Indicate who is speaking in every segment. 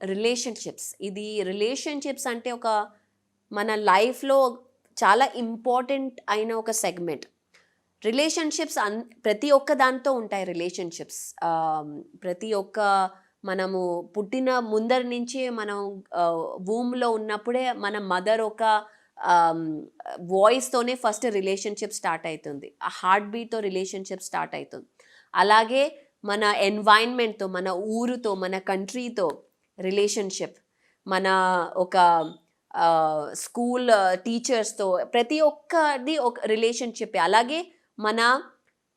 Speaker 1: Relationships ఇది relationships అంటే ఒక మన లైఫ్లో చాలా ఇంపార్టెంట్ అయిన ఒక సెగ్మెంట్. రిలేషన్షిప్స్ అన్ ప్రతి ఒక్క దాంతో ఉంటాయి రిలేషన్షిప్స్. ప్రతి ఒక్క మనము పుట్టిన ముందర నుంచి మనం వూమ్లో ఉన్నప్పుడే మన మదర్ ఒక వాయిస్తోనే ఫస్ట్ రిలేషన్షిప్ స్టార్ట్ అవుతుంది ఆ హార్ట్ బీట్తో రిలేషన్షిప్ స్టార్ట్ అవుతుంది అలాగే మన ఎన్వైర్న్మెంట్తో మన ఊరుతో మన కంట్రీతో రిలేషన్షిప్. మన ఒక స్కూల్ టీచర్స్తో ప్రతి ఒక్కది ఒక రిలేషన్షిప్ అలాగే మన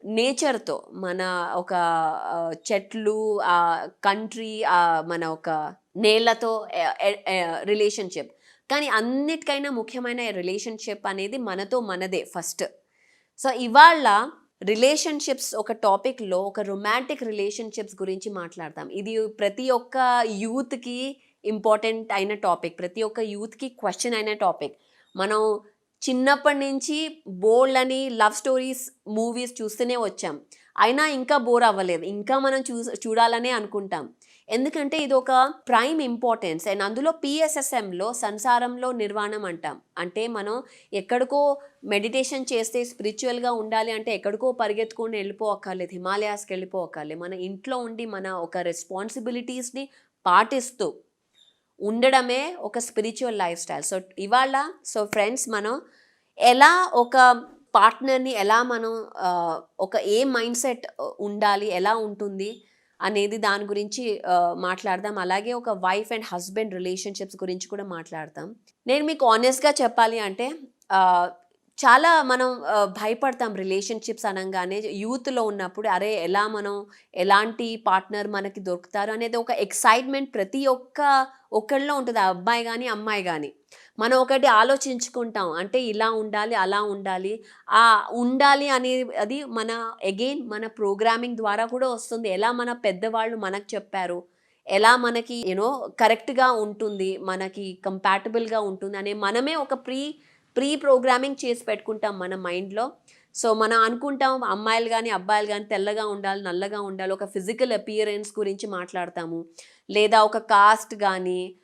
Speaker 1: నేచర్తో మన ఒక చెట్లు ఆ కంట్రీ ఆ మన ఒక నేలతో రిలేషన్షిప్. కానీ అన్నిటికైనా ముఖ్యమైన రిలేషన్షిప్ అనేది మనతో మనదే ఫస్ట్. సో ఇవాళ రిలేషన్షిప్స్ ఒక టాపిక్లో ఒక రొమాంటిక్ రిలేషన్షిప్స్ గురించి మాట్లాడతాం. ఇది ప్రతి ఒక్క యూత్కి ఇంపార్టెంట్ అయిన టాపిక్. ప్రతి ఒక్క యూత్కి క్వశ్చన్ అయిన టాపిక్. మనం చిన్నప్పటి నుంచి బోల్డ్ అని లవ్ స్టోరీస్ మూవీస్ చూస్తూనే వచ్చాం. అయినా ఇంకా బోర్ అవ్వలేదు. ఇంకా మనం చూ చూడాలనే అనుకుంటాం. ఎందుకంటే ఇది ఒక ప్రైమ్ ఇంపార్టెన్స్. అండ్ అందులో పిఎస్ఎస్ఎంలో సంసారంలో నిర్వాణం అంటాం. అంటే మనం ఎక్కడికో మెడిటేషన్ చేస్తే స్పిరిచువల్గా ఉండాలి అంటే ఎక్కడికో పరిగెత్తుకొని వెళ్ళిపోక్కర్లేదు హిమాలయాస్కి వెళ్ళిపోక్కర్లేదు మన ఇంట్లో ఉండి మన ఒక రెస్పాన్సిబిలిటీస్ని పాటిస్తూ ఉండడమే ఒక స్పిరిచువల్ లైఫ్ స్టైల్. సో ఇవాళ సో ఫ్రెండ్స్ మనం ఎలా ఒక పార్ట్నర్ని ఎలా మనం ఒక ఏ మైండ్ సెట్ ఉండాలి ఎలా ఉంటుంది అనేది దాని గురించి మాట్లాడదాం. అలాగే ఒక వైఫ్ అండ్ హస్బెండ్ రిలేషన్షిప్స్ గురించి కూడా మాట్లాడతాం. నేను మీకు ఆనెస్ట్గా చెప్పాలి అంటే చాలా మనం భయపడతాం రిలేషన్షిప్స్ అనగానే యూత్లో ఉన్నప్పుడు అరే ఎలా మనం ఎలాంటి పార్ట్నర్ మనకి దొరుకుతారు అనేది ఒక ఎక్సైట్మెంట్ ప్రతి ఒక్క ఒక్కళ్ళలో ఉంటుంది. ఆ అబ్బాయి కానీ అమ్మాయి కానీ మనం ఒకటి ఆలోచించుకుంటాం. అంటే ఇలా ఉండాలి అలా ఉండాలి. ఆ ఉండాలి అనేది అది మన అగైన్ మన ప్రోగ్రామింగ్ ద్వారా కూడా వస్తుంది. ఎలా మన పెద్దవాళ్ళు మనకు చెప్పారు? ఎలా మనకి యూనో కరెక్ట్గా ఉంటుంది మనకి కంపాటబుల్గా ఉంటుంది అనే మనమే ఒక ప్రీ ప్రీ ప్రోగ్రామింగ్ చేసి పెట్టుకుంటాం మన మైండ్లో. సో మనం అనుకుంటాం అమ్మాయిలు కానీ అబ్బాయిలు కానీ తెల్లగా ఉండాలి నల్లగా ఉండాలి ఒక ఫిజికల్ అపియరెన్స్ గురించి మాట్లాడతాము. లేదా ఒక కాస్ట్ కానీ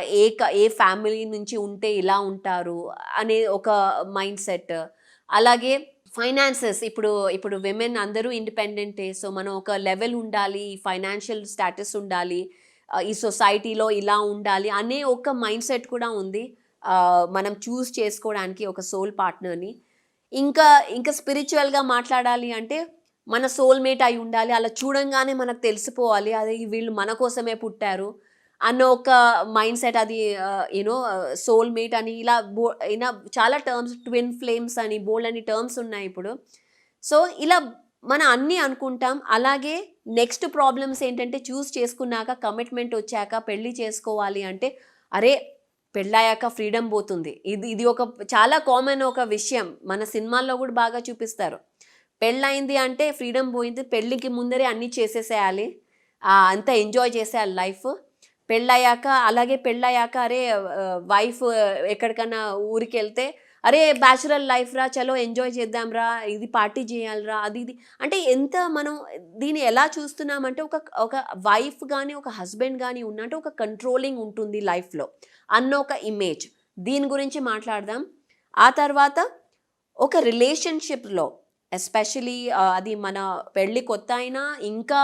Speaker 1: ఏ క- ఏ ఫ్యామిలీ నుంచి ఉంటే ఇలా ఉంటారు అనే ఒక మైండ్ సెట్. అలాగే ఫైనాన్సెస్ ఇప్పుడు ఇప్పుడు విమెన్ అందరూ ఇండిపెండెంటే సో మనం ఒక లెవెల్ ఉండాలి ఫైనాన్షియల్ స్టాటస్ ఉండాలి ఈ సొసైటీలో ఇలా ఉండాలి అనే ఒక మైండ్ సెట్ కూడా ఉంది. మనం చూస్ చేసుకోవడానికి ఒక సోల్ పార్ట్నర్ని. ఇంకా ఇంకా స్పిరిచువల్గా మాట్లాడాలి అంటే మన సోల్మేట్ అయి ఉండాలి అలా చూడంగానే మనకు తెలిసిపోవాలి అదే వీళ్ళు మన కోసమే పుట్టారు అన్న ఒక మైండ్ సెట్ అది యూనో సోల్మేట్ అని ఇలా బో ఇలా చాలా టర్మ్స్ ట్విన్ ఫ్లేమ్స్ అని బోల్డ్ అని టర్మ్స్ ఉన్నాయి ఇప్పుడు. సో ఇలా మనం అన్నీ అనుకుంటాం. అలాగే నెక్స్ట్ ప్రాబ్లమ్స్ ఏంటంటే చూస్ చేసుకున్నాక కమిట్మెంట్ వచ్చాక పెళ్ళి చేసుకోవాలి అంటే అరే పెళ్ళాయాక ఫ్రీడమ్ పోతుంది. ఇది ఇది ఒక చాలా కామన్ ఒక విషయం. మన సినిమాల్లో కూడా బాగా చూపిస్తారు. పెళ్ళయింది అంటే ఫ్రీడమ్ పోయింది. పెళ్ళికి ముందరే అన్నీ చేసేసేయాలి. అంతా ఎంజాయ్ చేసేయాలి లైఫ్. పెళ్ళయ్యాక అలాగే పెళ్ళయ్యాక అరే వైఫ్ ఎక్కడికైనా ఊరికి వెళ్తే అరే బ్యాచులర్ లైఫ్ రా చలో ఎంజాయ్ చేద్దాం రా ఇది పార్టీ చేయాలిరా అది ఇది. అంటే ఎంత మనం దీన్ని ఎలా చూస్తున్నామంటే ఒక ఒక వైఫ్ కానీ ఒక హస్బెండ్ కానీ ఉన్నట్టు ఒక కంట్రోలింగ్ ఉంటుంది లైఫ్లో అన్న ఒక ఇమేజ్ దీని గురించి మాట్లాడదాం. ఆ తర్వాత ఒక రిలేషన్షిప్లో ఎస్పెషలీ అది మన పెళ్ళి కొత్త అయినా ఇంకా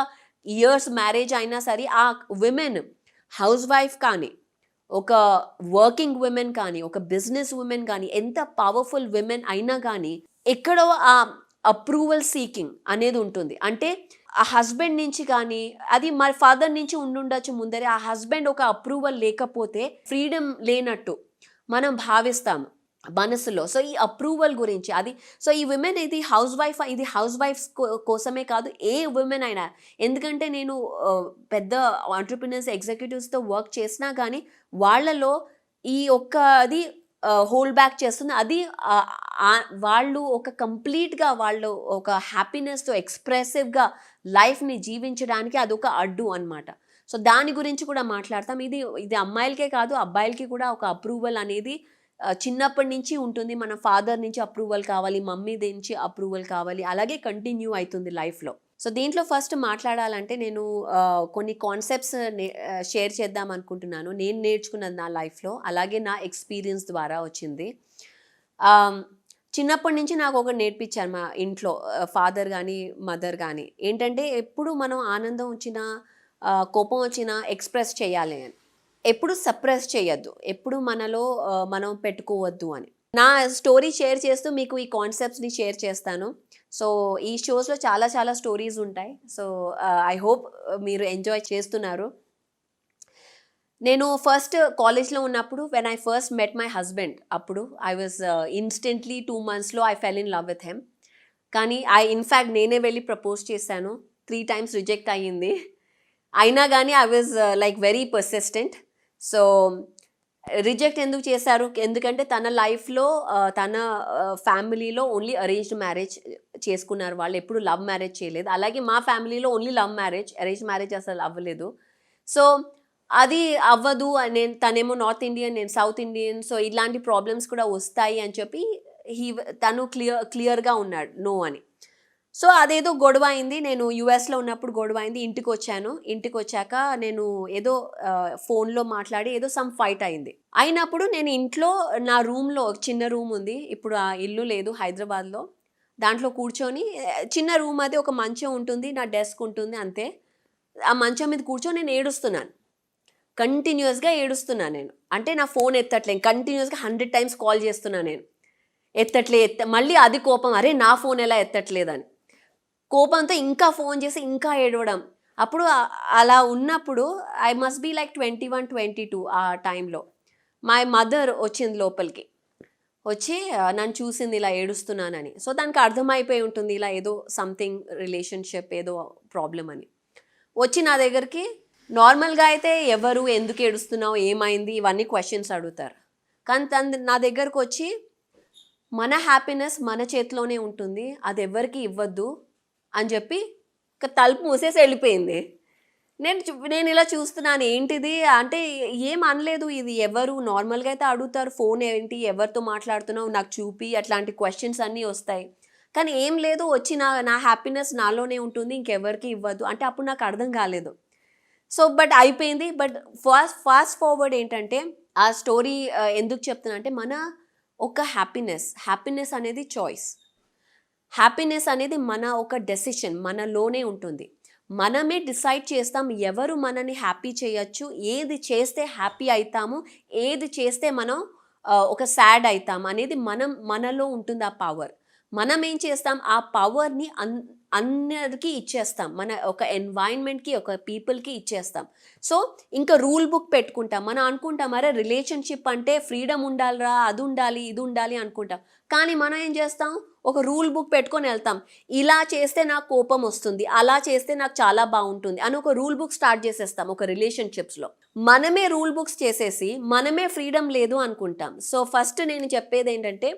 Speaker 1: ఇయర్స్ మ్యారేజ్ అయినా సరే ఆ విమెన్ హౌస్ వైఫ్ కానీ ఒక వర్కింగ్ ఉమెన్ కానీ ఒక బిజినెస్ ఉమెన్ కానీ ఎంత పవర్ఫుల్ ఉమెన్ అయినా కానీ ఎక్కడో ఆ అప్రూవల్ సీకింగ్ అనేది ఉంటుంది. అంటే ఆ హస్బెండ్ నుంచి కానీ అది మరి ఫాదర్ నుంచి ఉండుండొచ్చు ముందరే ఆ హస్బెండ్ ఒక అప్రూవల్ లేకపోతే ఫ్రీడమ్ లేనట్టు మనం భావిస్తాము. మనసులో. సో ఈ అప్రూవల్ గురించి అది సో ఈ విమెన్ ఇది హౌస్ వైఫ్ ఇది హౌస్ వైఫ్స్ కోసమే కాదు ఏ విమెన్ అయినా. ఎందుకంటే నేను పెద్ద ఆంటర్ప్రినర్స్ ఎగ్జిక్యూటివ్స్తో వర్క్ చేసినా కానీ వాళ్ళలో ఈ ఒక్క అది హోల్డ్ బ్యాక్ చేస్తుంది. అది వాళ్ళు ఒక కంప్లీట్గా వాళ్ళు ఒక హ్యాపీనెస్తో ఎక్స్ప్రెసివ్గా లైఫ్ని జీవించడానికి అదొక అడ్డు అన్నమాట. సో దాని గురించి కూడా మాట్లాడతాం. ఇది ఇది అమ్మాయిలకే కాదు అబ్బాయిలకి కూడా ఒక అప్రూవల్ అనేది చిన్నప్పటి నుంచి ఉంటుంది. మన ఫాదర్ నుంచి అప్రూవల్ కావాలి మమ్మీ నుంచి అప్రూవల్ కావాలి అలాగే కంటిన్యూ అవుతుంది లైఫ్లో. సో దీంట్లో ఫస్ట్ మాట్లాడాలంటే నేను కొన్ని కాన్సెప్ట్స్ షేర్ చేద్దాం అనుకుంటున్నాను. నేను నేర్చుకున్నది నా లైఫ్లో అలాగే నా ఎక్స్పీరియన్స్ ద్వారా వచ్చింది. చిన్నప్పటి నుంచి నాకు ఒకటి నేర్పించారు మా ఇంట్లో ఫాదర్ కానీ మదర్ కానీ ఏంటంటే ఎప్పుడు మనం ఆనందం వచ్చినా కోపం వచ్చినా ఎక్స్ప్రెస్ చేయాలి అని. ఎప్పుడు సప్రెస్ చేయొద్దు. ఎప్పుడు మనలో మనం పెట్టుకోవద్దు అని. నా స్టోరీ షేర్ చేస్తూ మీకు ఈ కాన్సెప్ట్స్ని షేర్ చేస్తాను. సో ఈ షోస్లో చాలా చాలా స్టోరీస్ ఉంటాయి. సో ఐ హోప్ మీరు ఎంజాయ్ చేస్తున్నారు. నేను ఫస్ట్ కాలేజ్లో ఉన్నప్పుడు when I first met my husband అప్పుడు ఐ వాజ్ ఇన్స్టెంట్లీ టూ మంత్స్లో I fell in love with him కానీ ఐ ఇన్ఫ్యాక్ట్ నేనే వెళ్ళి ప్రపోజ్ చేశాను. త్రీ టైమ్స్ రిజెక్ట్ అయ్యింది. అయినా కానీ I was like very persistent so reject ఎందుకు చేశారు? ఎందుకంటే తన లైఫ్లో తన ఫ్యామిలీలో ఓన్లీ అరేంజ్డ్ మ్యారేజ్ చేసుకున్నారు. వాళ్ళు ఎప్పుడు లవ్ మ్యారేజ్ చేయలేదు. అలాగే మా ఫ్యామిలీలో only love marriage arrange marriage అసలు అవ్వలేదు. సో అది అవ్వదు. నేను తనేమో నార్త్ ఇండియన్ నేను సౌత్ ఇండియన్ సో ఇలాంటి ప్రాబ్లమ్స్ కూడా వస్తాయి అని చెప్పి హీ తను క్లియర్ క్లియర్గా ఉన్నాడు. నో అని. సో అదేదో గొడవ అయింది నేను యూఎస్లో ఉన్నప్పుడు గొడవ అయింది ఇంటికి వచ్చాను ఇంటికి వచ్చాక నేను ఏదో ఫోన్లో మాట్లాడి ఏదో సమ్ ఫైట్ అయింది. అయినప్పుడు నేను ఇంట్లో నా రూమ్లో చిన్న రూమ్ ఉంది. ఇప్పుడు ఆ ఇల్లు లేదు హైదరాబాద్లో. దాంట్లో కూర్చొని చిన్న రూమ్ అది ఒక మంచం ఉంటుంది. నా డెస్క్ ఉంటుంది అంతే. ఆ మంచం మీద కూర్చొని నేను ఏడుస్తున్నాను. కంటిన్యూస్గా ఏడుస్తున్నాను నేను. అంటే నా ఫోన్ ఎత్తట్లేను. కంటిన్యూస్గా హండ్రెడ్ టైమ్స్ కాల్ చేస్తున్నాను నేను. ఎత్తట్లే ఎత్త మళ్ళీ అది కోపం. అరే నా ఫోన్ ఎలా ఎత్తట్లేదని. కోపంతో ఇంకా ఫోన్ చేసి ఇంకా ఏడవడం. అప్పుడు అలా ఉన్నప్పుడు I must be like twenty one twenty two ఆ టైంలో. మై మదర్ వచ్చింది లోపలికి. వచ్చి నన్ను చూసింది ఇలా ఏడుస్తున్నానని. సో దానికి అర్థమైపోయి ఉంటుంది ఇలా ఏదో సంథింగ్ రిలేషన్షిప్ ఏదో ప్రాబ్లం అని. వచ్చి నా దగ్గరికి నార్మల్గా అయితే ఎవరు ఎందుకు ఏడుస్తున్నావు ఏమైంది? ఇవన్నీ క్వశ్చన్స్ అడుగుతారు. కానీ తన నా దగ్గరకు వచ్చి మన హ్యాపీనెస్ మన చేతిలోనే ఉంటుంది. అది ఎవరికి ఇవ్వద్దు. అని చెప్పి తలుపు మూసేసి వెళ్ళిపోయింది. నేను నేను ఇలా చూస్తున్నాను ఏంటిది? అంటే ఏం అనలేదు ఇది ఎవరు? నార్మల్గా అయితే అడుగుతారు ఫోన్ ఏంటి? ఎవరితో మాట్లాడుతున్నావు? నాకు చూపి అట్లాంటి క్వశ్చన్స్ అన్నీ వస్తాయి. కానీ ఏం లేదు వచ్చి నా నా హ్యాపీనెస్ నాలోనే ఉంటుంది ఇంకెవరికి ఇవ్వద్దు అంటే అప్పుడు నాకు అర్థం కాలేదు. సో బట్ అయిపోయింది. బట్ ఫాస్ట్ ఫాస్ట్ ఫార్వర్డ్ ఏంటంటే ఆ స్టోరీ ఎందుకు చెప్తున్నా అంటే మన ఒక హ్యాపీనెస్. హ్యాపీనెస్ అనేది చాయిస్. హ్యాపీనెస్ అనేది మన ఒక డెసిషన్ మనలోనే ఉంటుంది. మనమే డిసైడ్ చేస్తాం ఎవరు మనని హ్యాపీ చేయొచ్చు ఏది చేస్తే హ్యాపీ అవుతాము ఏది చేస్తే మనం ఒక సాడ్ అవుతాం అనేది మనం మనలో ఉంటుంది ఆ పవర్ మనం ఏం చేస్తాం? ఆ పవర్ని అన్ అందరికీ ఇచ్చేస్తాం. మన ఒక ఎన్వైర్న్మెంట్కి ఒక పీపుల్కి ఇచ్చేస్తాం. సో ఇంకా రూల్ బుక్ పెట్టుకుంటాం. మనం అనుకుంటాం అరే రిలేషన్షిప్ అంటే ఫ్రీడమ్ ఉండాలిరా అది ఉండాలి ఇది ఉండాలి అనుకుంటాం. కానీ మనం ఏం చేస్తాం? ఒక రూల్ బుక్ పెట్టుకొని వెళ్తాం. ఇలా చేస్తే నాకు కోపం వస్తుంది. అలా చేస్తే నాకు చాలా బాగుంటుంది అని ఒక రూల్ బుక్ స్టార్ట్ చేసేస్తాం ఒక రిలేషన్షిప్స్లో మనమే రూల్ బుక్స్ చేసేసి మనమే ఫ్రీడమ్ లేదు అనుకుంటాం. సో ఫస్ట్ నేను చెప్పేది ఏంటంటే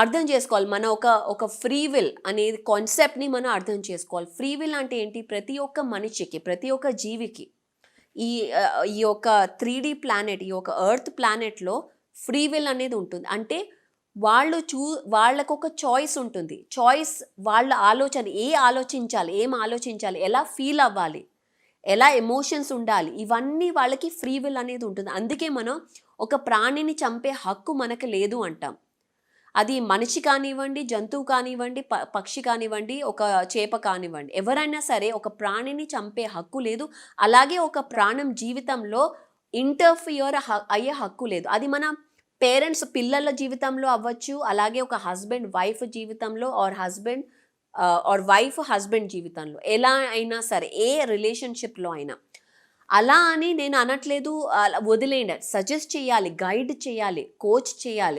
Speaker 1: అర్థం చేసుకోవాలి. మన ఒక ఒక ఫ్రీ విల్ అనేది కాన్సెప్ట్ని మనం అర్థం చేసుకోవాలి. ఫ్రీ విల్ అంటే ఏంటి? ప్రతి ఒక్క మనిషికి ప్రతి ఒక్క జీవికి ఈ ఈ యొక్క త్రీ ప్లానెట్ ఈ యొక్క ఎర్త్ ప్లానెట్లో ఫ్రీ విల్ అనేది ఉంటుంది. అంటే వాళ్ళు చూ వాళ్ళకు ఒక చాయిస్ ఉంటుంది. చాయిస్ వాళ్ళ ఆలోచన ఏ ఆలోచించాలి ఏం ఆలోచించాలి ఎలా ఫీల్ అవ్వాలి ఎలా ఎమోషన్స్ ఉండాలి ఇవన్నీ వాళ్ళకి ఫ్రీ విల్ అనేది ఉంటుంది. అందుకే మనం ఒక ప్రాణిని చంపే హక్కు మనకు లేదు అంటాం. అది మనిషి కానివ్వండి జంతువు కానివ్వండి ప పక్షి కానివ్వండి ఒక చేప కానివ్వండి. ఎవరైనా సరే ఒక ప్రాణిని చంపే హక్కు లేదు. అలాగే ఒక ప్రాణం జీవితంలో ఇంటర్ఫియర్ అయ్యే హక్కు లేదు. అది మన పేరెంట్స్ పిల్లల జీవితంలో అవ్వచ్చు అలాగే ఒక హస్బెండ్ వైఫ్ జీవితంలో or husband or wife husband జీవితంలో. ఎలా అయినా సరే ఏ రిలేషన్షిప్లో అయినా. అలా అని నేను అనట్లేదు అలా వదిలేయండి. సజెస్ట్ చేయాలి గైడ్ చేయాలి కోచ్ చేయాలి.